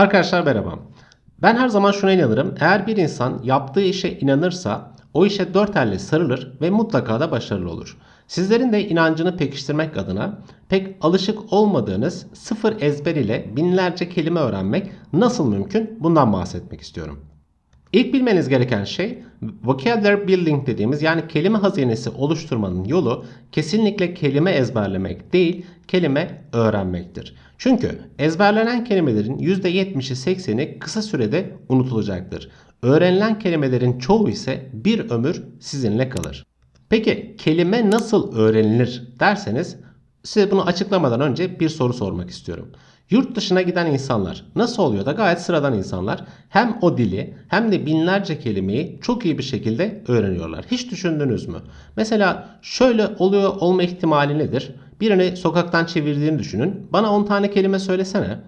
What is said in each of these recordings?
Arkadaşlar merhaba. Ben her zaman şuna inanırım. Eğer bir insan yaptığı işe inanırsa o işe dört elle sarılır ve mutlaka da başarılı olur. Sizlerin de inancını pekiştirmek adına pek alışık olmadığınız sıfır ezber ile binlerce kelime öğrenmek nasıl mümkün? Bundan bahsetmek istiyorum. İlk bilmeniz gereken şey vocabulary building dediğimiz yani kelime hazinesi oluşturmanın yolu kesinlikle kelime ezberlemek değil, kelime öğrenmektir. Çünkü ezberlenen kelimelerin %70'i 80'i kısa sürede unutulacaktır. Öğrenilen kelimelerin çoğu ise bir ömür sizinle kalır. Peki kelime nasıl öğrenilir derseniz size bunu açıklamadan önce bir soru sormak istiyorum. Yurt dışına giden insanlar nasıl oluyor da gayet sıradan insanlar hem o dili hem de binlerce kelimeyi çok iyi bir şekilde öğreniyorlar. Hiç düşündünüz mü? Mesela şöyle oluyor olma ihtimali nedir? Birini sokaktan çevirdiğini düşünün. Bana 10 tane kelime söylesene.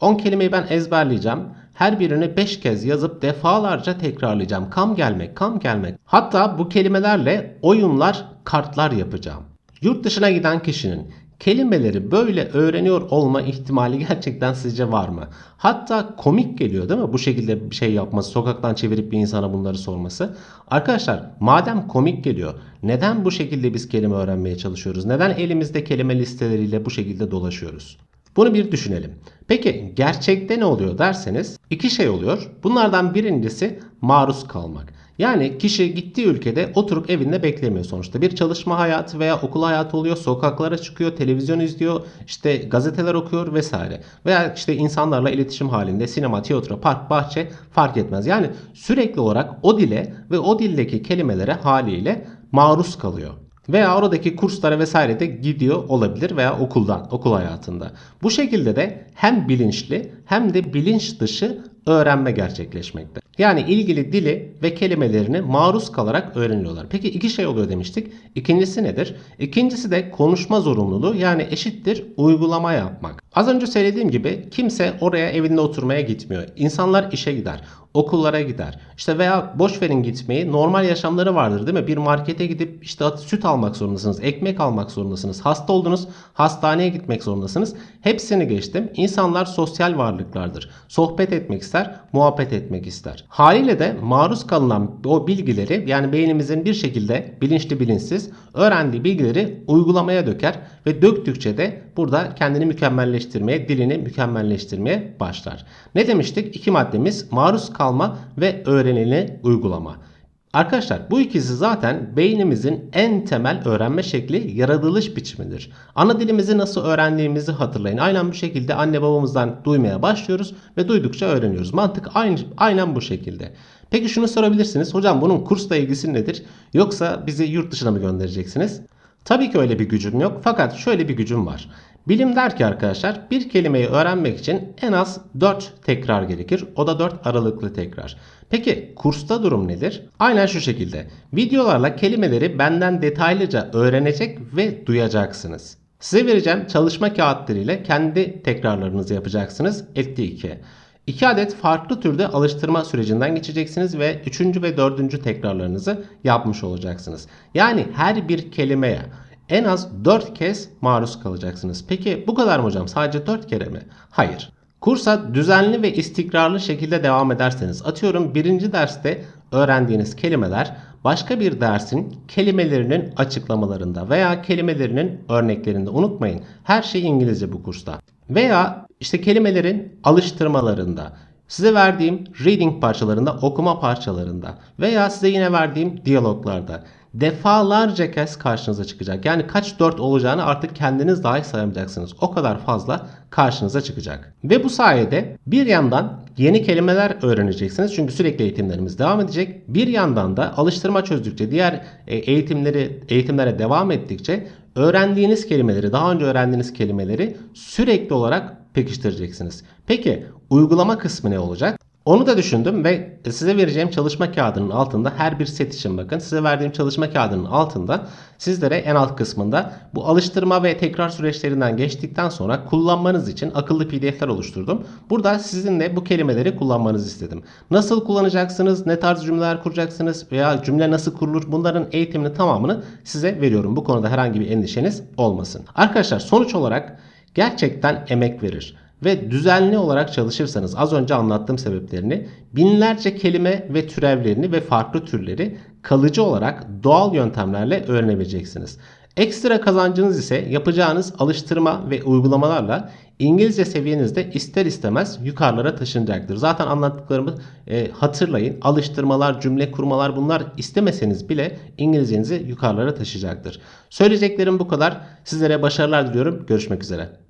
10 kelimeyi ben ezberleyeceğim. Her birini 5 kez yazıp defalarca tekrarlayacağım. Kam gelmek, kam gelmek. Hatta bu kelimelerle oyunlar, kartlar yapacağım. Yurt dışına giden kişinin kelimeleri böyle öğreniyor olma ihtimali gerçekten sizce var mı? Hatta komik geliyor değil mi bu şekilde bir şey yapması, sokaktan çevirip bir insana bunları sorması. Arkadaşlar madem komik geliyor neden bu şekilde biz kelime öğrenmeye çalışıyoruz? Neden elimizde kelime listeleriyle bu şekilde dolaşıyoruz? Bunu bir düşünelim. Peki gerçekte ne oluyor derseniz iki şey oluyor. Bunlardan birincisi maruz kalmak. Yani kişi gittiği ülkede oturup evinde beklemiyor sonuçta. Bir çalışma hayatı veya okul hayatı oluyor, sokaklara çıkıyor, televizyon izliyor, işte gazeteler okuyor vesaire. Veya işte insanlarla iletişim halinde sinema, tiyatro, park, bahçe fark etmez. Yani sürekli olarak o dile ve o dildeki kelimelere haliyle maruz kalıyor. Veya oradaki kurslara vesaire de gidiyor olabilir veya okuldan, okul hayatında. Bu şekilde de hem bilinçli hem de bilinç dışı öğrenme gerçekleşmekte. Yani ilgili dili ve kelimelerini maruz kalarak öğreniyorlar. Peki iki şey oluyor demiştik. İkincisi nedir? İkincisi de konuşma zorunluluğu yani eşittir uygulama yapmak. Az önce söylediğim gibi kimse oraya evinde oturmaya gitmiyor. İnsanlar işe gider, okullara gider. İşte veya boş verin gitmeyi normal yaşamları vardır değil mi? Bir markete gidip işte süt almak zorundasınız, ekmek almak zorundasınız. Hasta oldunuz, hastaneye gitmek zorundasınız. Hepsini geçtim. İnsanlar sosyal varlıklardır. Sohbet etmek ister, muhabbet etmek ister. Haliyle de maruz kalınan o bilgileri yani beynimizin bir şekilde bilinçli bilinçsiz öğrendiği bilgileri uygulamaya döker ve döktükçe de burada kendini mükemmelleştirmeye, dilini mükemmelleştirmeye başlar. Ne demiştik? İki maddemiz maruz kalma ve öğrenileni uygulama. Arkadaşlar bu ikisi zaten beynimizin en temel öğrenme şekli yaratılış biçimidir. Ana dilimizi nasıl öğrendiğimizi hatırlayın. Aynen bu şekilde anne babamızdan duymaya başlıyoruz ve duydukça öğreniyoruz. Mantık aynı, aynen bu şekilde. Peki şunu sorabilirsiniz. Hocam bunun kursla ilgisi nedir? Yoksa bizi yurt dışına mı göndereceksiniz? Tabii ki öyle bir gücüm yok fakat şöyle bir gücüm var. Bilim der ki arkadaşlar bir kelimeyi öğrenmek için en az 4 tekrar gerekir. O da 4 aralıklı tekrar. Peki kursta durum nedir? Aynen şu şekilde. Videolarla kelimeleri benden detaylıca öğrenecek ve duyacaksınız. Size vereceğim çalışma kağıtlarıyla kendi tekrarlarınızı yapacaksınız. Etti 2. 2 adet farklı türde alıştırma sürecinden geçeceksiniz ve 3. ve 4. tekrarlarınızı yapmış olacaksınız. Yani her bir kelimeye en az 4 kez maruz kalacaksınız. Peki bu kadar mı hocam? Sadece 4 kere mi? Hayır. Kursa düzenli ve istikrarlı şekilde devam ederseniz atıyorum birinci derste öğrendiğiniz kelimeler başka bir dersin kelimelerinin açıklamalarında veya kelimelerinin örneklerinde unutmayın. Her şey İngilizce bu kursta. Veya işte kelimelerin alıştırmalarında Size verdiğim reading parçalarında, okuma parçalarında veya size yine verdiğim diyaloglarda defalarca kez karşınıza çıkacak. Yani kaç dört olacağını artık kendiniz dahi sayamayacaksınız. O kadar fazla karşınıza çıkacak. Ve bu sayede bir yandan yeni kelimeler öğreneceksiniz. Çünkü sürekli eğitimlerimiz devam edecek. Bir yandan da alıştırma çözdükçe, diğer e, eğitimleri eğitimlere devam ettikçe öğrendiğiniz kelimeleri, daha önce öğrendiğiniz kelimeleri sürekli olarak pekiştireceksiniz. Peki uygulama kısmı ne olacak? Onu da düşündüm ve size vereceğim çalışma kağıdının altında her bir set için bakın. Size verdiğim çalışma kağıdının altında sizlere en alt kısmında bu alıştırma ve tekrar süreçlerinden geçtikten sonra kullanmanız için akıllı pdf'ler oluşturdum. Burada sizinle bu kelimeleri kullanmanızı istedim. Nasıl kullanacaksınız, ne tarz cümleler kuracaksınız veya cümle nasıl kurulur bunların eğitimini tamamını size veriyorum. Bu konuda herhangi bir endişeniz olmasın. Arkadaşlar sonuç olarak gerçekten emek verir ve düzenli olarak çalışırsanız az önce anlattığım sebeplerini binlerce kelime ve türevlerini ve farklı türleri kalıcı olarak doğal yöntemlerle öğrenebileceksiniz. Ekstra kazancınız ise yapacağınız alıştırma ve uygulamalarla İngilizce seviyenizde ister istemez yukarılara taşınacaktır. Zaten anlattıklarımı e, hatırlayın. Alıştırmalar, cümle kurmalar bunlar istemeseniz bile İngilizcenizi yukarılara taşıyacaktır. Söyleyeceklerim bu kadar. Sizlere başarılar diliyorum. Görüşmek üzere.